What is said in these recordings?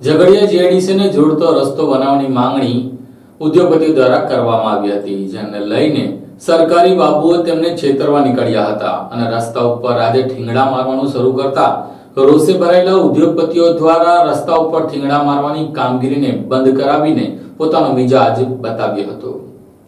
ઝઘડિયા જીઆઈડીસીને જોડતો રસ્તો બનાવવાની માંગણી ઉદ્યોગપતિઓ દ્વારા કરવામાં આવી હતી, જેને લઈને સરકારી બાબુઓ તેમને છેતરવા નીકળ્યા હતા અને રસ્તા ઉપર આજે ઠીંગડા મારવાનું શરૂ કરતા રોષે ભરાયેલા ઉદ્યોગપતિઓ દ્વારા રસ્તા ઉપર ઠીંગડા મારવાની કામગીરીને બંધ કરાવીને પોતાનો મિજાજ બતાવ્યો હતો.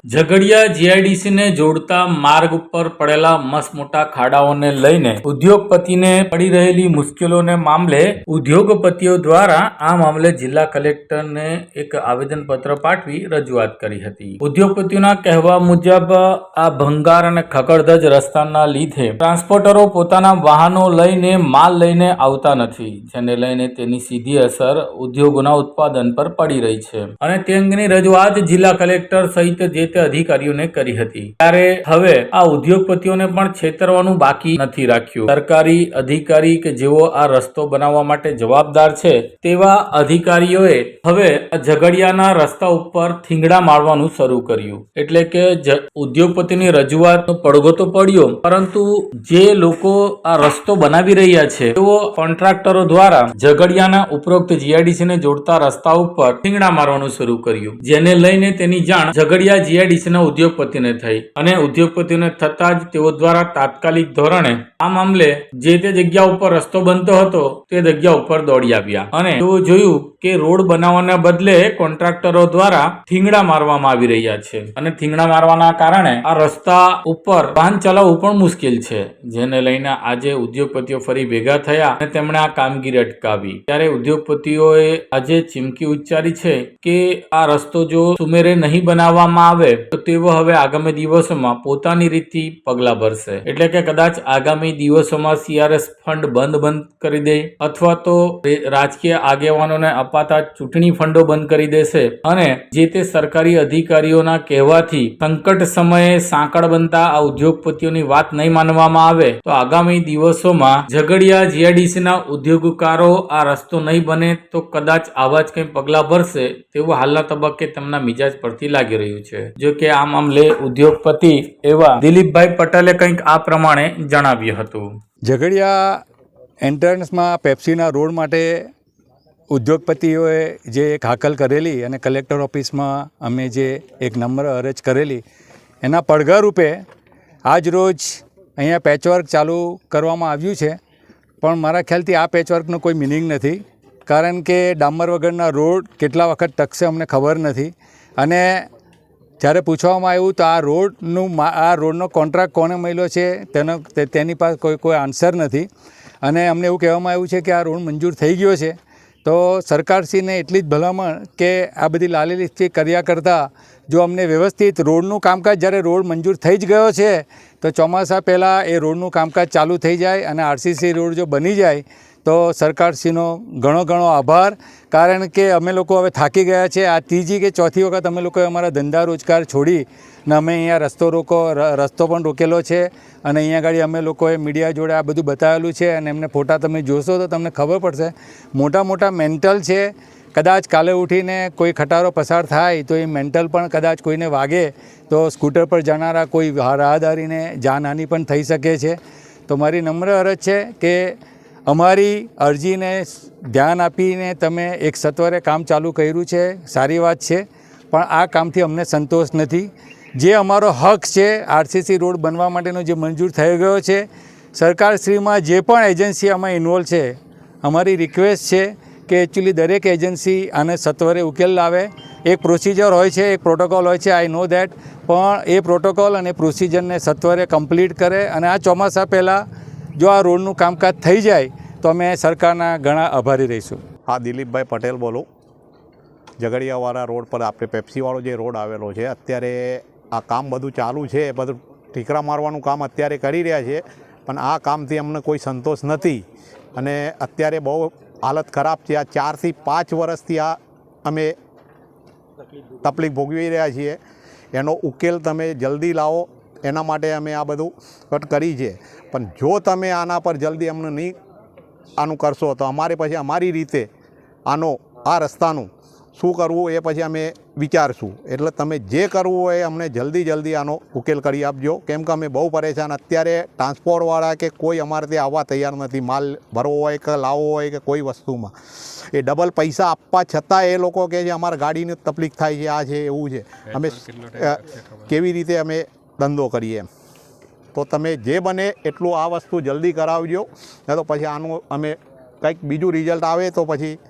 ઝઘડિયા જીઆઈડીસીને જોડતા માર્ગ ઉપર પડેલા મસ્ત મોટા ખાડાઓને લઈને ઉદ્યોગપતિને પડી રહેલી મુશ્કેલીઓને મામલે ઉદ્યોગપતિઓ દ્વારા આ મામલે જિલ્લા કલેક્ટરને એક આવેદનપત્ર પાઠવી રજૂઆત કરી હતી. ઉદ્યોગપતિઓના કહેવા મુજબ આ ભંગાર અને ખકડધજ રસ્તાના લીધે ટ્રાન્સપોર્ટરો પોતાના વાહનો લઈને માલ લઈને આવતા નથી, જેને લઈને તેની સીધી અસર ઉદ્યોગોના ઉત્પાદન પર પડી રહી છે. અને તે અંગેની રજૂઆત જિલ્લા કલેક્ટર સહિત જે તે અધિકારીઓને કરી હતી. ત્યારે હવે આ ઉદ્યોગપતિઓને પણ છેતરવાનું બાકી નથી રાખ્યું. સરકારી અધિકારી કે જેઓ આ રસ્તો બનાવવા માટે જવાબદાર છે, તેવા અધિકારીઓએ હવે ઝઘડિયાના રસ્તા ઉપર થીંગડા મારવાનું શરૂ કર્યું. એટલે કે ઉદ્યોગપતિની રજૂઆતનો પડઘો તો પડ્યો. પરંતુ જે લોકો આ રસ્તો બનાવી રહ્યા છે, તેઓ કોન્ટ્રાક્ટરો દ્વારા ઝઘડિયાના ઉપરોક્ત જીઆઈડીસી ને જોડતા રસ્તા ઉપર થીંગડા મારવાનું શરૂ કર્યું. જેને લઈને તેની જાણ ઝઘડિયા જીઆઈડીસી ના ઉદ્યોગપતિને થઈ અને ઉદ્યોગપતિને થતા જ તેઓ દ્વારા તાત્કાલિક ધોરણે આ મામલે જે તે જગ્યા ઉપર રસ્તો બનતો હતો તે જગ્યા ઉપર દોડી આવ્યા. અને તેઓ જોયું કે રોડ બનાવવાના બદલે કોન્ટ્રાક્ટરો દ્વારા થીંગડા મારવામાં આવી રહ્યા છે. અને થીંગડા મારવાના કારણે આ રસ્તા ઉપર વાહન ચલાવવું પણ મુશ્કેલ છે. જેને લઈને આજે ઉદ્યોગપતિઓ ફરી ભેગા થયા અને તેમણે આ કામગીરી અટકાવી. ત્યારે ઉદ્યોગપતિઓએ આજે ચીમકી ઉચ્ચારી છે કે આ રસ્તો જો સુમેરે નહીં બનાવવામાં આવે તો તેઓ હવે આગામી દિવસોમાં પોતાની રીતથી પગલાં ભરશે. એટલે કે કદાચ આગામી દિવસોમાં સીઆરએસ ફંડ બંધ બંધ કરી દે, અથવા તો રાજકીય આગેવાનોને અપાતા ચૂંટણી ફંડો બંધ કરી દેશે અને જે તે સરકારી અધિકારીઓના કહેવાથી સંકટ સમયે સાંકળ બનતા આ ઉદ્યોગપતિઓની વાત નહીં માનવામાં આવે, તો આગામી દિવસોમાં ઝઘડિયા જીઆઈડીસીના ઉદ્યોગકારો આ રસ્તો નહીં બને, તો કદાચ આવા જ કંઈ પગલાં ભરશે તેવું હાલના તબક્કે તેમના મિજાજ પરથી લાગી રહ્યું છે. જો કે આ મામલે ઉદ્યોગપતિ એવા દિલીપભાઈ પટેલે કંઈક આ પ્રમાણે જણાવ્યું હતું. ઝઘડિયા એન્ટ્રન્સમાં પેપ્સીના રોડ માટે ઉદ્યોગપતિઓએ જે એક હાકલ કરેલી અને કલેક્ટર ઓફિસમાં અમે જે એક નંબર અરજ કરેલી, એના પડઘા રૂપે આજ રોજ અહીંયા પેચવર્ક ચાલુ કરવામાં આવ્યું છે. પણ મારા ખ્યાલથી આ પેચવર્કનો કોઈ મિનિંગ નથી, કારણ કે ડામર વગરના રોડ કેટલા વખત ટકશે અમને ખબર નથી. અને જ્યારે પૂછવામાં આવ્યું તો આ રોડનું આ રોડનો કોન્ટ્રાક્ટ કોને મળ્યો છે, તેનો તેની પાસે કોઈ કોઈ આન્સર નથી. અને અમને એવું કહેવામાં આવ્યું છે કે આ રોડ મંજૂર થઈ ગયો છે. તો સરકારશ્રીને એટલી જ ભલામણ કે આ બધી લાલીલીથી કર્યા કરતાં જો અમને વ્યવસ્થિત રોડનું કામકાજ, જ્યારે રોડ મંજૂર થઈ જ ગયો છે, તો ચોમાસા પહેલાં એ રોડનું કામકાજ ચાલુ થઈ જાય અને આરસીસી રોડ જો બની જાય તો સરકારશ્રીનો ઘણો ઘણો આભાર. કારણ કે અમે લોકો હવે થાકી ગયા છે. આ ત્રીજી કે ચોથી વખત અમે લોકોએ અમારા ધંધા રોજગાર છોડી ને અમે અહીંયા રસ્તો રોકો રસ્તો પણ રોકેલો છે. અને અહીંયા આગળ અમે લોકોએ મીડિયા જોડે આ બધું બતાવેલું છે અને એમને ફોટા તમે જોશો તો તમને ખબર પડશે. મોટા મોટા મેન્ટલ છે. કદાચ કાલે ઉઠીને કોઈ ખટારો પસાર થાય તો એ મેન્ટલ પણ કદાચ કોઈને વાગે તો સ્કૂટર પર જનારા કોઈ રાહદારીને જાનહાનિ પણ થઈ શકે છે. તો મારી નમ્ર અરજ છે કે અમારી અરજીને ધ્યાન આપીને તમે એક સત્વરે કામ ચાલુ કર્યું છે, સારી વાત છે, પણ આ કામથી અમને સંતોષ નથી. જે અમારો હક છે, આરસીસી રોડ બનવા માટેનો જે મંજૂર થઈ ગયો છે સરકારશ્રીમાં જે પણ એજન્સી આમાં ઇન્વોલ્વ છે, અમારી રિક્વેસ્ટ છે કે એકચ્યુઅલી દરેક એજન્સી આને સત્વરે ઉકેલ લાવે. એક પ્રોસિજર હોય છે, એક પ્રોટોકોલ હોય છે આઈ નો દેટ પણ એ પ્રોટોકોલ અને પ્રોસિજરને સત્વરે કમ્પ્લીટ કરે અને આ ચોમાસા પહેલાં જો આ રોડનું કામકાજ થઈ જાય, તો અમે સરકારના ઘણા આભારી રહીશું. હા, દિલીપભાઈ પટેલ બોલું. ઝઘડિયાવાળા રોડ પર આપણે પેપ્સીવાળો જે રોડ આવેલો છે, અત્યારે આ કામ બધું ચાલુ છે બધું ઠીકરા મારવાનું કામ અત્યારે કરી રહ્યા છે, પણ આ કામથી અમને કોઈ સંતોષ નથી. અને અત્યારે બહુ હાલત ખરાબ છે, આ ચારથી પાંચ વર્ષથી આ અમે તકલીફ ભોગવી રહ્યા છીએ. એનો ઉકેલ તમે જલ્દી લાવો. એના માટે અમે આ બધું કટ કરી છે. પણ જો તમે આના પર જલ્દી અમને નહીં આનું કરશો તો અમારે પછી અમારી રીતે આનો આ રસ્તાનું શું કરવું એ પછી અમે વિચારશું. એટલે તમે જે કરવું હોય અમને જલ્દી જલ્દી આનો ઉકેલ કરી આપજો. કેમ કે અમે બહુ પરેશાન. અત્યારે ટ્રાન્સપોર્ટવાળા કે કોઈ અમારે ત્યાં આવવા તૈયાર નથી. માલ ભરવો હોય કે લાવવો હોય કે કોઈ વસ્તુમાં. એ ડબલ પૈસા આપવા છતાં એ લોકો કહે છે અમારા ગાડીની તકલીફ થાય છે આ છે એવું છે. અમે કેવી રીતે અમે ધંધો કરીએ એમ. તો તમે જે બને એટલું આ વસ્તુ જલ્દી કરાવજો. નહીં તો પછી આનું અમે કંઈક બીજું રિઝલ્ટ આવે તો પછી